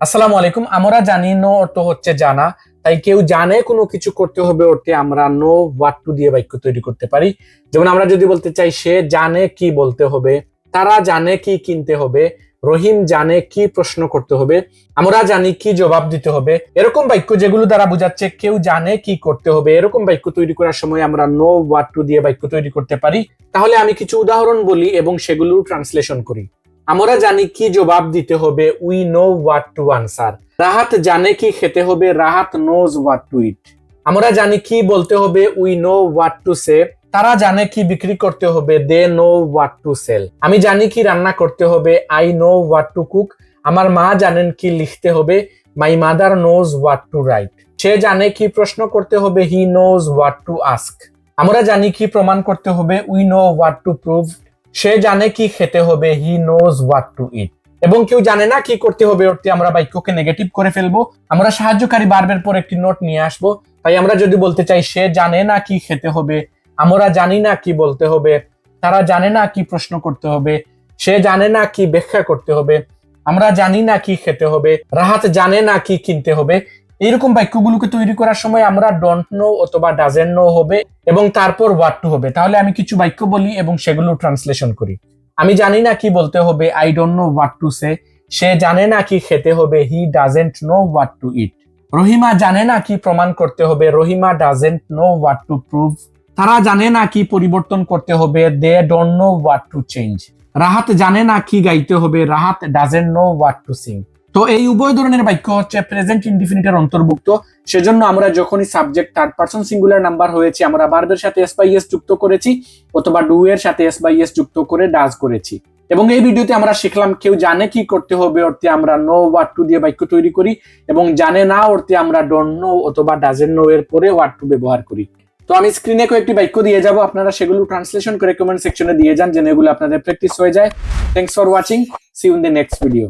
আসসালামু আলাইকুম, আমরা জানি নো অর্থ হচ্ছে জানা, তাই কেউ জানে কোনো কিছু করতে হবে অর্থে আমরা নো হোয়াট টু দিয়ে বাক্য তৈরি করতে পারি। যেমন আমরা যদি বলতে চাই, সে জানে কি বলতে হবে, তারা জানে কি কিনতে হবে, রহিম জানে কি প্রশ্ন করতে হবে, আমরা জানি কি জবাব দিতে হবে, এরকম বাক্য যেগুলো দ্বারা বোঝাচ্ছে কেউ জানে কি করতে হবে, এরকম বাক্য তৈরি করার সময় আমরা নো হোয়াট টু দিয়ে বাক্য তৈরি করতে পারি। তাহলে আমি কিছু উদাহরণ বলি এবং সেগুলো ট্রান্সলেশন করি। আমরা জানি কি জবাব দিতে হবে। We know what to answer Rahat জানে কি খেতে হবে। Rahat knows what to eat আমরা জানি কি বলতে হবে। We know what to say তারা জানে কি বিক্রি করতে হবে। They know what to sell আমি জানি কি রান্না করতে হবে। I know what to cook আমার মা জানেন কি লিখতে হবে। My mother knows what to write সে জানে কি প্রশ্ন করতে হবে। He knows what to ask আমরা জানি কি প্রমাণ করতে হবে। We know what to prove সে জানে কি খেতে হবে he knows what to eat এবং কেউ জানে না কি করতে হবে অর্থে আমরা বাক্যকে নেগেটিভ করে ফেলব। আমরা সাহায্যকারী বার্বের পর একটি নোট নিয়ে আসব। তাই আমরা যদি বলতে চাই, সে জানে না কি খেতে হবে, আমরা জানি না কি বলতে হবে, তারা জানে না কি প্রশ্ন করতে হবে, সে জানে না কি ব্যাখ্যা করতে হবে, আমরা জানি না কি খেতে হবে, রাহাত জানে না কি কিনতে হবে এইরকম বাক্যগুলোকে তৈরি করার সময় আমরা ডোন্ট নো অথবা ডাজেন্ট নো হবে এবং তারপর হোয়াট টু হবে। তাহলে আমি কিছু বাক্য বলি এবং সেগুলো ট্রান্সলেশন করি। আমি জানি না কি বলতে হবে I don't know what to say সে জানে না কি খেতে হবে he doesn't know what to eat Rahima জানে না কি প্রমাণ করতে হবে, Rahima doesn't know what to prove তারা জানে না কি পরিবর্তন করতে হবে they don't know what to change Rahat জানে না কি গাইতে হবে, Rahat doesn't know what to sing তো এই উভয় ধরনের বাক্য হচ্ছে প্রেজেন্ট ইনডিফিনিটের অন্তর্ভুক্ত। সেজন্য আমরা যখনই subject third person singular number হয়েছে, আমরা বার্বের সাথে এস বাই এস যুক্ত করেছি, অথবা ডু এর সাথে এস বাই এস যুক্ত করে ডাজ করেছি। এবং এই ভিডিওতে আমরা শিখলাম, কেউ জানে কি করতে হবে, অর্থে আমরা নো ওয়াট টু দিয়ে বাক্য তৈরি করি, এবং জানে না, অর্থে আমরা ডোন্ট নো অথবা ডাজেন্ট নো এর পরে ওয়াট টু ব্যবহার করি। তো আমি স্ক্রিনে কয়েকটি বাক্য দিয়ে যাব, আপনারা সেগুলো ট্রান্সলেশন করে কমেন্ট সেকশনে দিয়ে যান, যেন এগুলো আপনাদের প্র্যাকটিস হয়ে যায়। Thanks for watching see in the next video